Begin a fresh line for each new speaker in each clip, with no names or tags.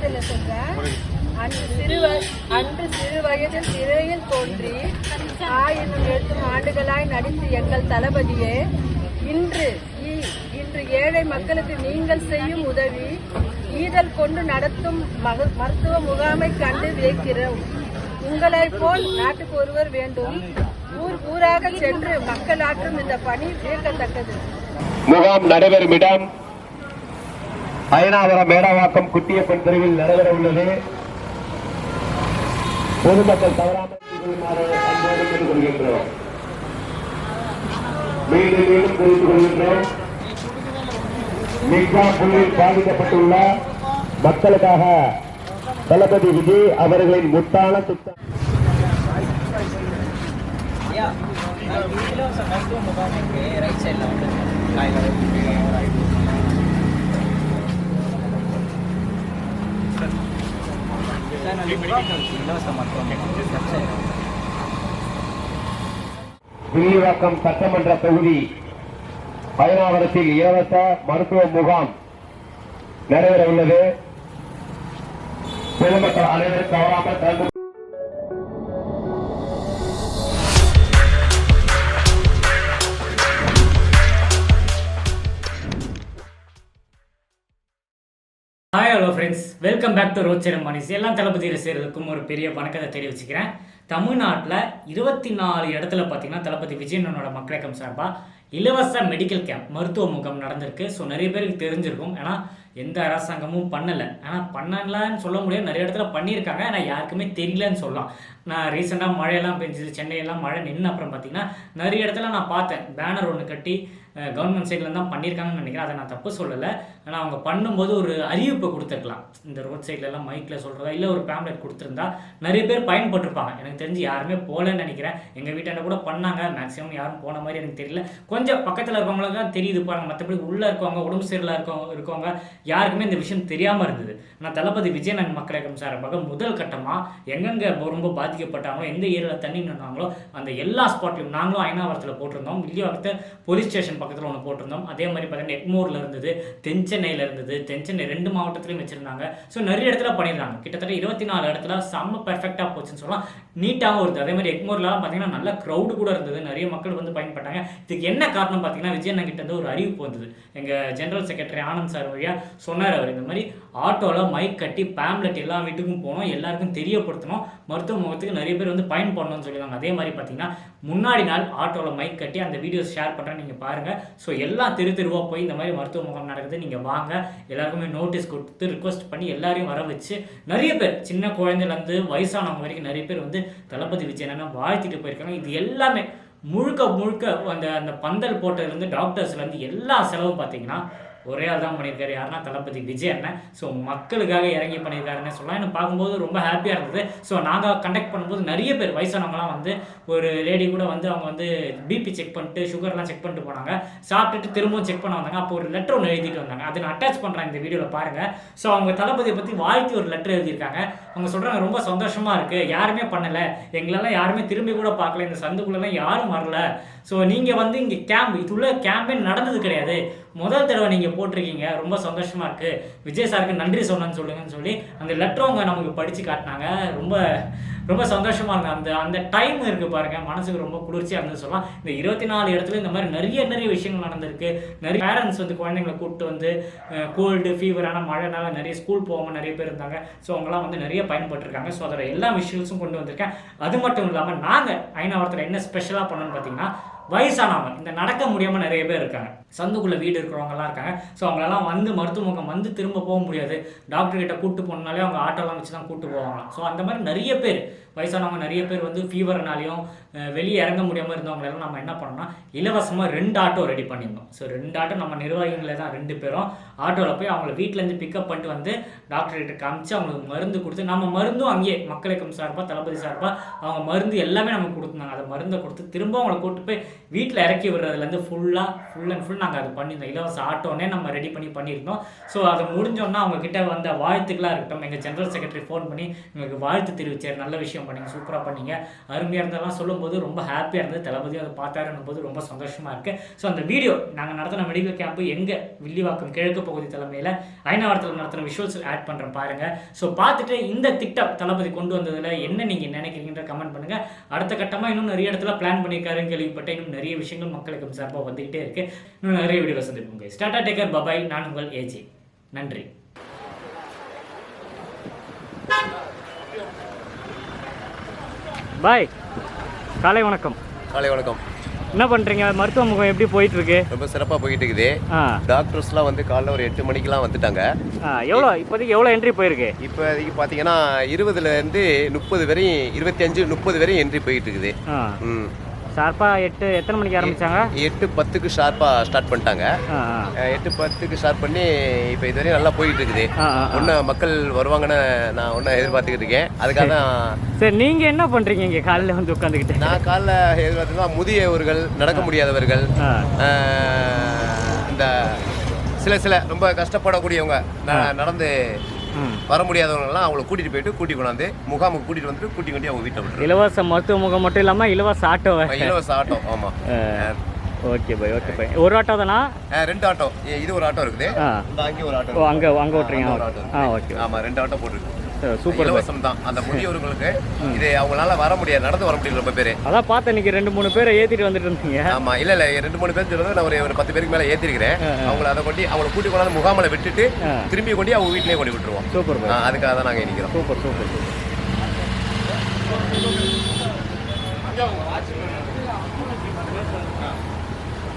வார்த்தையில சொல்றேன் அன்று சிறு வயதில் திரையில் தோன்றி ஆயிரம் எழுத்தும் ஆண்டுகளாய் நடித்து எங்கள் தளபதியே இன்று இ- இன்று ஏழை மக்களுக்கு நீங்கள் செய்யும் உதவி ஈதல் கொண்டு நடத்தும் மக- மருத்துவ முகாமை கண்டு வியக்கிறோம். உங்களை போல் நாட்டுக்கு ஒருவர் வேண்டும். ஊர் ஊராக சென்று மக்கள் ஆற்றும் இந்த பணி வியக்கத்தக்கது.
முகாம் நடைபெறும் இடம் அயனாவரம் மேடவாக்கம் குட்டியப்பன் தெருவில் நடைபெற உள்ளது. பொதுமக்கள் தவறாமல் செய்து மீண்டும் மீண்டும் தெரிவித்துக் கொள்கின்றோம் மிக்வா புள்ளியில் பாதிக்கப்பட்டுள்ள மக்களுக்காக தளபதி விஜய் அவர்களின் முத்தான திட்டம்.
ஐயா ரைட் சைடில் வந்து காலையில் சார் நான் இலவச மருத்துவ முகாம் லெஃப்ட் சைடு
வில்லிவாக்கம் சட்டமன்ற தொகுதி பயனாவரத்தில் இலவச மருத்துவ முகாம் நடைபெற உள்ளது பொதுமக்கள் அனைவரும் தவறாமல் கலந்து
hi hello friends welcome back to road Mani's எல்லாம் தளபதி ரசிகர்களுக்கும் ஒரு பெரிய வணக்கத்தை தெரிவிச்சுக்கிறேன். தமிழ்நாட்டில் இருபத்தி நாலு இடத்துல பார்த்தீங்கன்னா தளபதி விஜயனோட மக்களக்கம் சார்பாக இலவச மெடிக்கல் கேம்ப் மருத்துவ முகாம் நடந்திருக்கு. ஸோ நிறைய பேருக்கு தெரிஞ்சிருக்கும். ஏன்னா எந்த அரசாங்கமும் பண்ணலை. ஆனால் பண்ணலான்னு சொல்ல முடியாது. நிறைய இடத்துல பண்ணியிருக்காங்க. ஆனால் யாருக்குமே தெரியலன்னு சொல்லலாம். நான் ரீசெண்டாக மழையெல்லாம் பெஞ்சது சென்னையெல்லாம் மழை நின்று அப்புறம் பார்த்தீங்கன்னா நிறைய இடத்துல நான் பார்த்தேன். பேனர் ஒன்று கட்டி கவர்மெண்ட் சைடில் தான் பண்ணியிருக்காங்கன்னு நினைக்கிறேன். அதை நான் தப்பு சொல்லலை. ஆனால் அவங்க பண்ணும்போது ஒரு அறிவிப்பை கொடுத்துருக்கலாம். இந்த ரோட் சைட்லலாம் மைக்கில் சொல்கிறதா இல்லை ஒரு பேம்லெட் கொடுத்துருந்தா நிறைய பேர் பயன்பட்டிருப்பாங்க. எனக்கு தெரிஞ்சு யாருமே போகலன்னு நினைக்கிறேன். எங்கள் வீட்டாண்ட கூட பண்ணாங்க. மேக்ஸிமம் யாரும் போன மாதிரி எனக்கு தெரியல. கொஞ்சம் பக்கத்தில் இருக்கவங்களுக்கு தான் தெரியுது பாருங்க. மற்றபடி உள்ளே இருக்கவங்க உடம்பு சரியில்லை இருக்கவங்க இருக்கவங்க யாருக்குமே இந்த விஷயம் தெரியாமல் இருந்தது. ஆனால் தளபதி விஜயநன் சார் சார்பாக முதல் கட்டமாக எங்கெங்கே ரொம்ப பாதிக்கப்பட்டாங்களோ எந்த ஏரியாவில் தண்ணி நின்னாங்களோ அந்த எல்லா ஸ்பாட்லையும் நாங்களும் ஐநாவரத்தில் போட்டிருந்தோம். வில்லிவாக்கத்தை போலீஸ் ஸ்டேஷன் பக்கத்தில் ஒன்று போட்டிருந்தோம். அதே மாதிரி பார்த்தீங்கன்னா எக்மோரில் இருந்தது. தென் தென்சென்னையில் இருந்தது. தென்சென்னை ரெண்டு மாவட்டத்திலையும் வச்சுருந்தாங்க. ஸோ நிறைய இடத்துல பண்ணியிருந்தாங்க கிட்டத்தட்ட இருபத்தி நாலு இடத்துல செம்ம பெர்ஃபெக்டாக போச்சுன்னு சொல்லலாம். நீட்டாகவும் இருந்தது அதே மாதிரி எக்மோர்லாம் பார்த்தீங்கன்னா நல்ல க்ரௌடு கூட இருந்தது. நிறைய மக்கள் வந்து பயன்பட்டாங்க. இதுக்கு என்ன காரணம் பார்த்தீங்கன்னா விஜயண்ணன் கிட்ட இருந்து ஒரு அறிவிப்பு வந்தது. எங்கள் ஜென்ரல் செக்ரட்டரி ஆனந்த் சார் வழியாக சொன்னார் அவர். இந்த மாதிரி ஆட்டோவில் மைக் கட்டி பேம்லெட் எல்லா வீட்டுக்கும் போனோம் எல்லாருக்கும் தெரியப்படுத்தணும் மருத்துவ முகத்துக்கு நிறைய பேர் வந்து பயன் பண்ணணும்னு சொல்லியிருந்தாங்க அதே மாதிரி பார்த்தீங்கன்னா முன்னாடி நாள் ஆட்டோவில் மைக் கட்டி அந்த வீடியோஸ் ஷேர் பண்ணுறேன் நீங்கள் பாருங்கள் ஸோ எல்லாம் தெரு தெருவாக போய் இந்த மாதிரி மருத்துவ முகாம் நடக்குது. நீங்கள் வாங்க. எல்லாருக்குமே நோட்டீஸ் கொடுத்து ரிக்வஸ்ட் பண்ணி எல்லாரையும் வர வச்சு நிறைய பேர் சின்ன குழந்தையிலேருந்து வயசானவங்க வரைக்கும் நிறைய பேர் வந்து தளபதி விஜயனா வாழ்த்திட்டு போயிருக்காங்க. இது எல்லாமே முழுக்க முழுக்க அந்த அந்த பந்தல் போட்டதுலேருந்து டாக்டர்ஸ்லேருந்து எல்லா செலவும் பார்த்தீங்கன்னா ஒரே ஆள் தான் பண்ணியிருக்காரு. யாருன்னா தளபதி விஜய் அண்ணன். ஸோ மக்களுக்காக இறங்கி பண்ணியிருக்காருன்னு சொல்லலாம். எனக்கு பார்க்கும்போது ரொம்ப ஹாப்பியாக இருந்தது. ஸோ நாங்கள் கண்டக்ட் பண்ணும்போது நிறைய பேர் வயசானவங்களாம் வந்து ஒரு லேடி கூட வந்து அவங்க வந்து பிபி செக் பண்ணிட்டு சுகர்லாம் செக் பண்ணிட்டு போனாங்க. சாப்பிட்டுட்டு திரும்பவும் செக் பண்ண வந்தாங்க. அப்போ ஒரு லெட்டர் ஒன்று எழுதிட்டு வந்தாங்க. அதை நான் அட்டாச் பண்ணுறேன் இந்த வீடியோவில் பாருங்கள் ஸோ அவங்க தளபதியை பற்றி வாழ்த்தி ஒரு லெட்டர் எழுதியிருக்காங்க. அவங்க சொல்கிறாங்க ரொம்ப சந்தோஷமாக இருக்குது யாருமே பண்ணலை. எங்களெல்லாம் யாருமே திரும்பி கூட பார்க்கல. இந்த சந்துக்குள்ளெல்லாம் யாரும் வரல. ஸோ நீங்கள் வந்து இங்கே கேம்ப் இதுள்ள கேம்பே நடந்தது கிடையாது. முதல் தடவை நீங்கள் போட்டிருக்கீங்க. ரொம்ப சந்தோஷமாக இருக்குது விஜய் சாருக்கு நன்றி சொன்னேன்னு சொல்லுங்கன்னு சொல்லி அந்த லெட்டர் அவங்க நமக்கு படித்து காட்டினாங்க. ரொம்ப ரொம்ப சந்தோஷமாக இருந்தது அந்த அந்த டைம் இருக்குது பாருங்கள் மனசுக்கு ரொம்ப குளிர்ச்சியாக இருந்தது சொல்லலாம். இந்த இருபத்தி நாலு இடத்துல இந்த மாதிரி நிறைய நிறைய விஷயங்கள் நடந்திருக்கு. நிறைய பேரண்ட்ஸ் வந்து குழந்தைங்களை கூப்பிட்டு வந்து கோல்டு ஃபீவரான மழைனால நிறைய ஸ்கூல் போகாமல் நிறைய பேர் இருந்தாங்க. ஸோ அவங்களாம் வந்து நிறைய பயன்பட்டுருக்காங்க. ஸோ அதோட எல்லா விஷயங்களும் கொண்டு வந்திருக்கேன். அது மட்டும் இல்லாமல் நாங்கள் ஐநாவரத்தில் என்ன ஸ்பெஷலாக பண்ணோன்னு பார்த்தீங்கன்னா வயசானவங்க. இந்த நடக்க முடியாமல் நிறைய பேர் இருக்காங்க. சந்துக்குள்ளே வீடு இருக்கிறவங்கலாம் இருக்காங்க. ஸோ அவங்களெல்லாம் வந்து மருத்துவமுகம் வந்து திரும்ப போக முடியாது. டாக்டர் கிட்ட கூட்டு போனாலே அவங்க ஆட்டோலாம் வச்சு தான் கூட்டு போவாங்களாம். ஸோ அந்த மாதிரி நிறைய பேர் வயசானவங்க நிறைய பேர் வந்து ஃபீவர்னாலையும் வெளியே இறங்க முடியாமல் இருந்தவங்களெல்லாம் நம்ம என்ன பண்ணோம்னா இலவசமாக ரெண்டு ஆட்டோ ரெடி பண்ணியிருந்தோம். ஸோ ரெண்டு ஆட்டோ நம்ம நிர்வாகிகளே தான் ரெண்டு பேரும். ஆட்டோவில் போய் அவங்கள வீட்டிலேருந்து பிக்கப் பண்ணிட்டு வந்து டாக்டர் கிட்ட காமிச்சு அவங்களுக்கு மருந்து கொடுத்து நம்ம மருந்தும் அங்கேயே மக்களுக்கும் சார்பாக தளபதி சார்பாக அவங்க மருந்து எல்லாமே நமக்கு கொடுத்துருந்தாங்க. அதை மருந்தை கொடுத்து திரும்ப அவங்கள கூட்டு போய் வீட்டில் இறக்கி விடுறதுலேருந்து ஃபுல்லாக ஃபுல் அண்ட் ஃபுல் நாங்கள் அது பண்ணியிருந்தோம் இலவச ஆட்டோனே நம்ம ரெடி பண்ணி பண்ணியிருந்தோம். ஸோ அது முடிஞ்சோன்னா அவங்கக்கிட்ட வந்த வாழ்த்துக்களாக இருக்கட்டும். எங்கள் ஜென்ரல் செக்ரட்டரி ஃபோன் பண்ணி எங்களுக்கு வாழ்த்து தெரிவிச்சார் நல்ல விஷயம் பண்ணீங்க சூப்பராக பண்ணீங்க. அருமையாக இருந்ததெல்லாம் சொல்லும்போது ரொம்ப ஹாப்பியாக இருந்தது. தளபதி அதை பார்த்தாருன்னும் போது ரொம்ப சந்தோஷமாக இருக்குது ஸோ அந்த வீடியோ நாங்கள் நடத்தின மெடிக்கல் கேம்ப்பு எங்கே வில்லிவாக்கம் கிழக்கு பகுதி தலைமையில் ஐநாவரத்தில் நடத்தின விஷுவல்ஸ் ஆட் பண்ணுறேன் பாருங்கள் ஸோ பார்த்துட்டு இந்த திட்டம் தளபதி கொண்டு வந்ததில் என்ன நீங்கள் நினைக்கிறீங்கன்ற கமெண்ட் பண்ணுங்கள் அடுத்த கட்டமாக இன்னும் நிறைய இடத்துல பிளான் பண்ணியிருக்காருன்னு கேள்விப்பட்டேன். இன்னும் நிறைய விஷயங்கள் மக்களுக்கு சார்பாக வந்துகிட்டே இருக்கு. இன்னும் நிறைய வீடியோ சந்திப்போம் ஸ்டாட்டா டேக்கர் பபாய் நான் உங்கள் ஏஜி நன்றி. பாய் காலை வணக்கம்.
காலை வணக்கம்.
என்ன பண்ணுறீங்க மருத்துவ முகம் எப்படி போயிட்டு இருக்கு
ரொம்ப சிறப்பாக போயிட்டு இருக்குது டாக்டர்ஸ்லாம் வந்து காலைல ஒரு எட்டு மணிக்கெலாம் வந்துட்டாங்க.
ஆ எவ்வளோ இப்போதைக்கு எவ்வளோ என்ட்ரி போயிருக்கு?
இப்போதைக்கு பார்த்தீங்கன்னா இருபதுலேருந்து முப்பது வரையும் இருபத்தி அஞ்சு முப்பது வரையும் என்ட்ரி போயிட்டு இருக்குது
ஷார்ப்பாக எட்டு எத்தனை மணிக்கு ஆரம்பிச்சாங்க?
எட்டு பத்துக்கு ஷார்ப்பாக ஸ்டார்ட் பண்ணிட்டாங்க. எட்டு பத்துக்கு ஸ்டார்ட் பண்ணி இப்போ இதுவரையும் நல்லா போயிட்டு இருக்குது. ஒன்றும் மக்கள் வருவாங்கன்னு நான் ஒன்றும் எதிர்பார்த்துக்கிட்டு இருக்கேன். அதுக்காக தான்
சரி நீங்கள் என்ன பண்ணுறீங்க இங்கே காலையில் வந்து உட்காந்துக்கிட்டு?
நான் காலைல எதிர்பார்த்துனா முதியவர்கள் நடக்க முடியாதவர்கள் இந்த சில சில ரொம்ப கஷ்டப்படக்கூடியவங்க நடந்து வர முடியாதவங்கலாம் அவங்கள கூட்டிட்டு போயிட்டு கூட்டி கொண்டாந்து முகாமுக்கு கூட்டிட்டு வந்துட்டு கூட்டி கொண்டு அவங்க வீட்டில் விட்டுருவோம்
இலவச மருத்துவ முகம் மட்டும் இல்லாமல் இலவச ஆட்டோ
இலவச ஆட்டோ ஆமாம்
ஓகே பாய் ஓகே பாய் ஒரு ஆட்டோ தானா?
ரெண்டு ஆட்டோ. இது ஒரு ஆட்டோ இருக்குது. அங்கே ஒரு ஆட்டோ
ஓ அங்கே அங்கே ஓட்டுறீங்க? ஆ ஓகே
ஆமாம் ரெண்டு ஆட்டோ போட்டுருக்கு.
சூப்பர்
இலவசம் தான். அந்த முதியவர்களுக்கு இது அவங்களால வர முடியாது. நடந்து வர முடியல ரொம்ப பேர்.
அதான் பார்த்தேன் இன்னைக்கு ரெண்டு மூணு பேரை ஏற்றிட்டு வந்துட்டு இருந்தீங்க.
ஆமா இல்ல இல்ல ரெண்டு மூணு பேர் சொல்றது நான் ஒரு ஒரு பத்து பேருக்கு மேல ஏத்திருக்கிறேன். அவங்கள அதை கொண்டு அவங்கள கூட்டி கொண்டாந்து முகாமில் விட்டுட்டு. திரும்பி கொண்டு அவங்க வீட்டிலேயே கொண்டு விட்டுருவோம்.
சூப்பர்
அதுக்காக தான் நாங்க நிற்கிறோம்
சூப்பர் சூப்பர் சூப்பர்.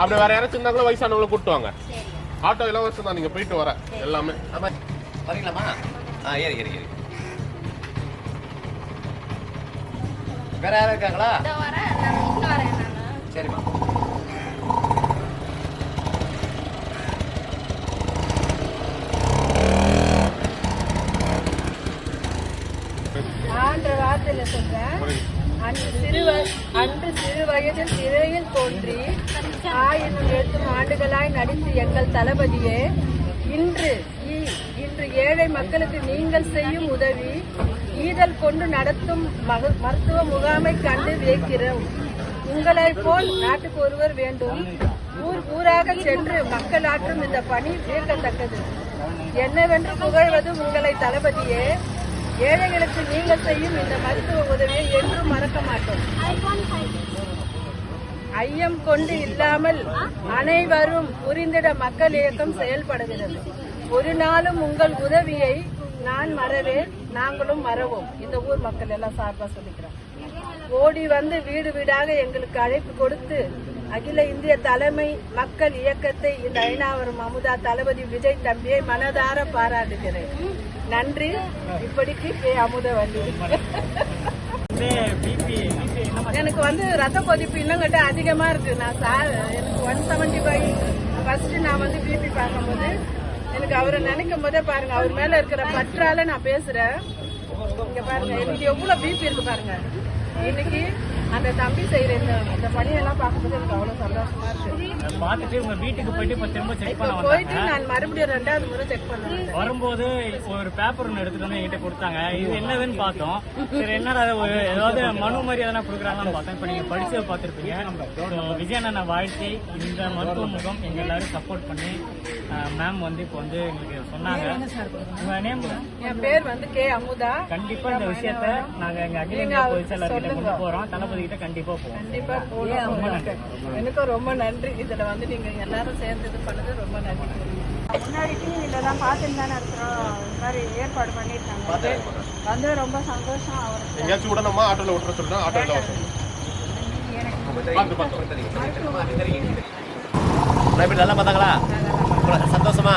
அப்படி வேற யாராச்சும் இருந்தா கூட வயசானவங்கள கூட்டு வாங்க. ஆட்டோ இலவசம் தான். நீங்க போயிட்டு வர. எல்லாமே.
ஆமா வரீங்களாமா ஆ ஏறி ஏறி ஏறி. வேற யாரும் இருக்காங்களா? சரிம்மா.
ஆயிரம் எட்டும் ஆண்டுகளாய் நடித்து எங்கள் தளபதியே இன்று இ- இன்று ஏழை மக்களுக்கு நீங்கள் செய்யும் உதவி ஈதல் கொண்டு நடத்தும் மக- மருத்துவ முகாமை கண்டு வியக்கிறோம். உங்களை போல் நாட்டுக்கு ஒருவர் வேண்டும். ஊர் ஊராக சென்று மக்கள் ஆற்றும் இந்த பணி வியக்கத்தக்கது என்னவென்று புகழ்வது உங்களை தளபதியே. ஏழைகளுக்கு நீங்கள் செய்யும் இந்த மருத்துவ உதவியை என்றும் மறக்க மாட்டோம். ஐயம் கொண்டு இல்லாமல் அனைவரும் புரிந்திட மக்கள் இயக்கம் செயல்படுகிறது. ஒரு நாளும் உங்கள் உதவியை நான் மறவேன். நாங்களும் மறவோம். இந்த ஊர் மக்கள் எல்லாம் சார்பா சொல்லிக்கிறோம். ஓடி வந்து வீடு வீடாக எங்களுக்கு அழைப்பு கொடுத்து அகில இந்திய தலைமை மக்கள் இயக்கத்தை இந்த ஐநாவரம் அமுதா தளபதி விஜய் தம்பியை மனதார பாராட்டுகிறேன். நன்றி. இப்படிக்கு கே அமுதவல்லி. எனக்கு வந்து ரத்த கொதிப்பு இன்னங்கிட்ட அதிகமா இருக்கு. நான் சார் எனக்கு ஒன் செவன்டி ஃபைவ் ஃபர்ஸ்ட் நான் வந்து பிபி பார்க்கும்போது எனக்கு அவரை நினைக்கும் போதே பாருங்க அவர் மேல இருக்கிற பற்றால நான் பேசுறேன். இங்க பாருங்க எனக்கு எவ்வளவு பிபி இருக்கு பாருங்க. இன்னைக்கு அந்த தம்பி செய்யற இந்த இந்த பணியெல்லாம் பார்க்கும்போது எனக்கு அவ்வளவு சந்தோஷமா இருக்கு.
பார்த்துட்டு உங்க வீட்டுக்கு போயிட்டு இப்போ திரும்ப செக் பண்ண
போயிட்டு நான் மறுபடியும் ரெண்டாவது முறை செக் பண்ணுவேன்.
வரும்போது ஒரு பேப்பர் ஒன்று எடுத்துட்டு வந்து என்கிட்ட கொடுத்தாங்க. இது என்னதுன்னு பார்த்தோம். சரி என்னடா ஒரு ஏதாவது மனு மாதிரி எதனா கொடுக்குறாங்கன்னு பார்த்தோம். இப்போ நீங்க படிச்சு பார்த்துருப்பீங்க. விஜயண்ணனை வாழ்த்தி இந்த மருத்துவ முகம் எங்க எல்லாரும் சப்போர்ட் பண்ணி மேம் வந்து இப்போ வந்து எங்களுக்கு சொன்னாங்க. உங்க நேம்
என் பேர் வந்து கே அமுதா.
கண்டிப்பா இந்த விஷயத்த நாங்க எங்க அகில இந்தியா பொதுச் செயலாளர்கிட்ட கொண்டு போறோம். தளபதி கிட்ட கண்டிப்பா போவோம்.
கண்டிப்பா போகணும் எனக்கும் ரொம்ப நன்றி. இதுல வந்து நீங்க எல்லாரும் சேர்ந்து இது பண்ணது ரொம்ப நன்றி.
முன்னாடி டிவியில தான் பார்த்துட்டு தானே இருக்கிறோம். இந்த மாதிரி ஏற்பாடு பண்ணியிருக்காங்க. வந்து ரொம்ப சந்தோஷம் அவருக்கு.
எங்கேயாச்சும் விடணுமா ஆட்டோல விட்டுற சொல்லிட்டா ஆட்டோ இலவசம் பார்த்து பார்த்து.
நான் இப்படி நல்லா பார்த்தாங்களா உங்களை சந்தோஷமா